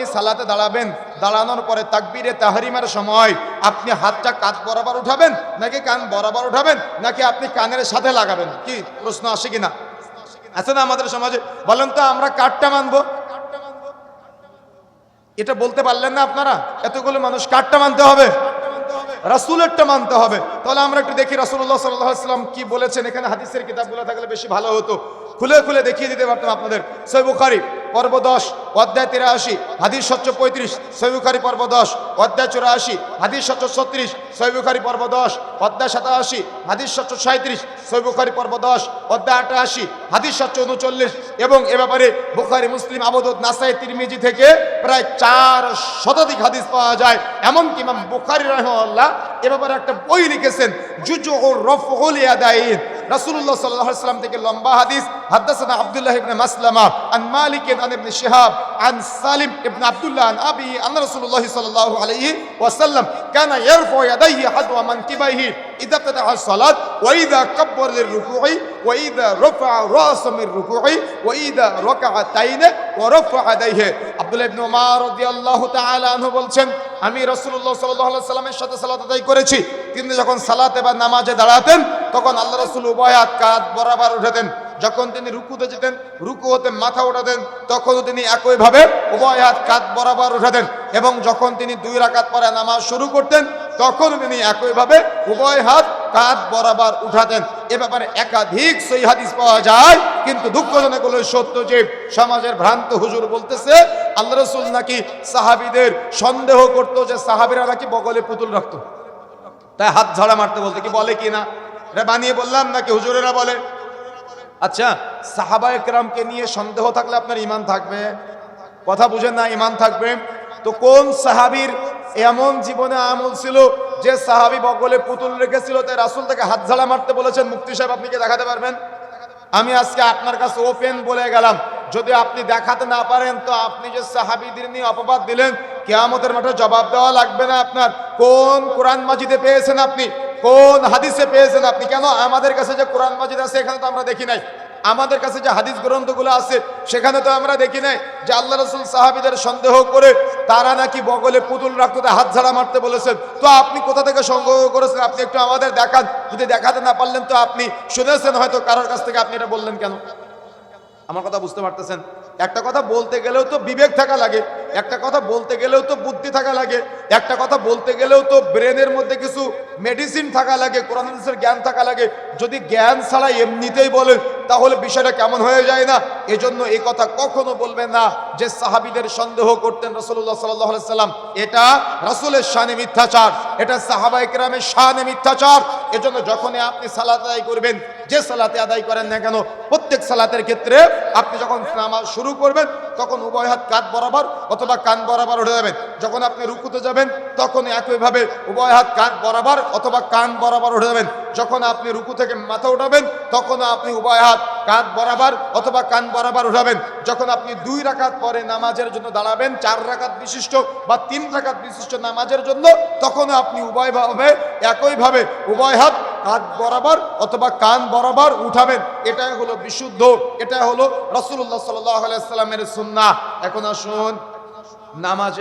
আপনি সালাতে দাঁড়াবেন, দাঁড়ানোর পরে তাকবীরে তাহরিমার সময় আপনি হাতটা কাত বরাবর উঠাবেন, নাকি কান বরাবর উঠাবেন, নাকি আপনি কানের সাথে লাগাবেন? কি প্রশ্ন আসে কিনা? আছে না আমাদের সমাজে? বলেন তো, আমরা কাঠটা মানবো। এটা বলতে পারলেন না আপনারা? এতগুলো মানুষ কাঠটা মানতে হবে। রাসুলেরটা মানতে হবে। তাহলে আমরা একটু দেখি রাসুল্লাহ সাল্লাম কি বলেছেন? এখানে হাদিসের কিতাবগুলো থাকলে বেশি ভালো হতো। খুলে খুলে দেখিয়ে দিতে পারতাম আপনাদের। সৈবুখারি পর্ব দশ অধ্যায় তিরাশি, হাদিস সচ্চ পঁয়ত্রিশ, সৈবুখারি পর্ব দশ অধ্যায় চুরাশি, হাদিস সচ্চ ছত্রিশ, সৈবুখারি পর্ব দশ অধ্যায় সাতাশি, হাদিস সচ্চ সাঁত্রিশ সৈবুখারি পর্ব দশ অধ্যায় আটাশি, হাদিস সচ্চ উনচল্লিশ এবং এ ব্যাপারে বুখারি, মুসলিম আবদুদ নাসাই, তিরমিজি থেকে প্রায় চার শতাধিক হাদিস পাওয়া যায়। এমনকি ইমাম বুখারি রহমাল্লাহ এ ব্যাপারে একটা বই লিখেছেন জুজু ও রাসূলুল্লাহ সাল্লাল্লাহু আলাইহি সাল্লাম থেকে লম্বা হাদিস। হাদাসানা আব্দুল্লাহ ইবনে মাসলামা। আন মালিক আন ইবনে শিহাব আন সালিম ইবনে আব্দুল্লাহ আন আবি আন রাসূলুল্লাহ সাল্লাল্লাহু আলাইহি ওয়াসাল্লাম কানা ইয়ারফু ইয়াদাইহি হাদওয়া মানকিবাইহি ইদা ইবতাদা الصلاه واذا كبر للركوع واذا رفع راسه من الركوع واذا ركع تين ورفع يديه আব্দুল্লাহ ইবনে ওমর রাদিয়াল্লাহু তাআলা আনহু বলছেন আমি রাসূলুল্লাহ সাল্লাল্লাহু আলাইহি সাল্লামের সাথে সালাত আদায় করেছি তিনি যখন সালাতে বা নামাজে দাঁড়াতেন তখন আল্লাহ রাসূল উভয় হাত কাঁধ বরাবর উঠাতেন যখন তিনি রুকুতে যেতেন, রুকু হতে মাথা উঠাতেন তখনও তিনি একইভাবে উভয় হাত কাঁধ বরাবর উঠাতেন এবং যখন তিনি দুই রাকাত পরে নামাজ শুরু করতেন, তখন তিনি একইভাবে উভয় হাত কাঁধ বরাবর উঠাতেন। এ ব্যাপারে একাধিক সই হাদিস পাওয়া যায়, কিন্তু দুঃখজনক হলো সত্য যে সমাজের ভ্রান্ত হুজুর বলতেছে, আল্লাহ রসুল নাকি সাহাবিদের সন্দেহ করতো যে সাহাবিরা নাকি বগলে পুতুল রাখতো। তাই হাত ঝাড়া মারতে বলতে কি বলে কি না এটা বানিয়ে বললাম নাকি হুজুরেরা বলে? আচ্ছা সাহাবা একরামকে নিয়ে সন্দেহ থাকলে আপনার ইমান থাকবে। কথা বুঝেন না ইমান থাকবে। তো কোন সাহাবীর এমন জীবনে আমল ছিল যে সাহাবি বগলে পুতুল রেখেছিল, তাই রাসুল তাকে হাত ঝাড়া মারতে বলেছেন? মুক্তি সাহেব, আপনি কি দেখাতে পারবেন? আমি আজকে আপনার কাছে ওপেন বলে গেলাম। যদি আপনি দেখাতে না পারেন, তো আপনি যে সাহাবিদের নিয়ে অপবাদ দিলেন, কেয়ামতের মাঠে জবাব দেওয়া লাগবে না আপনার। কোন কোরআন মাজিদে পেয়েছেন আপনি? কোন হাদিসে পেয়েছেন আপনি? কেন আমাদের কাছে যে কোরআন মাজিদ আছে, এখানে তো আমরা দেখি নাই। আমাদের কাছে যে হাদিস গ্রন্থগুলো আছে, সেখানে তো আমরা দেখি নাই যে আল্লাহ রসুল সাহাবিদের সন্দেহ করে তারা নাকি বগলে পুতুল রাখতে হাত ঝাড়া মারতে বলেছেন। তো আপনি কোথা থেকে সংগ্রহ করেছেন? আপনি একটু আমাদের দেখান। যদি দেখাতে না পারলেন তো আপনি শুনেছেন হয়তো কারোর কাছ থেকে। আপনি এটা বললেন কেন? আমার কথা বুঝতে পারতেছেন? একটা কথা বলতে গেলেও তো বিবেক থাকা লাগে, একটা কথা বলতে গেলেও তো বুদ্ধি থাকা লাগে, একটা কথা বলতে গেলেও তো ব্রেনের মধ্যে কিছু মেডিসিন থাকা লাগে, কোরআন হাদিসের জ্ঞান থাকা লাগে। যদি জ্ঞান ছাড়া এমনিতেই বলেন, তাহলে বিষয়টা কেমন হয়ে যায় না? এজন্য এই কথা কখনো বলবেন না যে সাহাবিদের সন্দেহ করতেন রসুল্লাহ সাল্লাহ সাল্লাম এটা রসুলের শানে মিথ্যাচার, এটা সাহাবা একরামের শানে মিথ্যাচার। এজন্য যখনই আপনি সালাত আদায় করবেন, যে সালাতে আদায় করেন না কেন, প্রত্যেক সালাতের ক্ষেত্রে আপনি যখন নামাজ শুরু করবেন, তখন উভয় হাত কাঁধ বরাবর অথবা কান বরাবর উঠে যাবেন। যখন আপনি রুকুতে যাবেন তখন একইভাবে উভয় হাত কাঁধ বরাবর অথবা কান বরাবর উঠে যাবেন। যখন আপনি রুকু থেকে মাথা উঠাবেন তখন আপনি উভয় হাত কাঁধ বরাবর অথবা কান বরাবর উঠাবেন। যখন আপনি দুই রাকাত পরে নামাজের জন্য দাঁড়াবেন, চার রাকাত বিশিষ্ট বা তিন রাকাত বিশিষ্ট নামাজের জন্য তখন আপনি উভয়ভাবে একইভাবে উভয় হাত কাঁধ বরাবর অথবা কান বরাবর উঠাবেন। এটাই হলো বিশুদ্ধ এটা হলো রসুল্লাহ সাল্লামের সুন্না এখন আসুন, নামাজে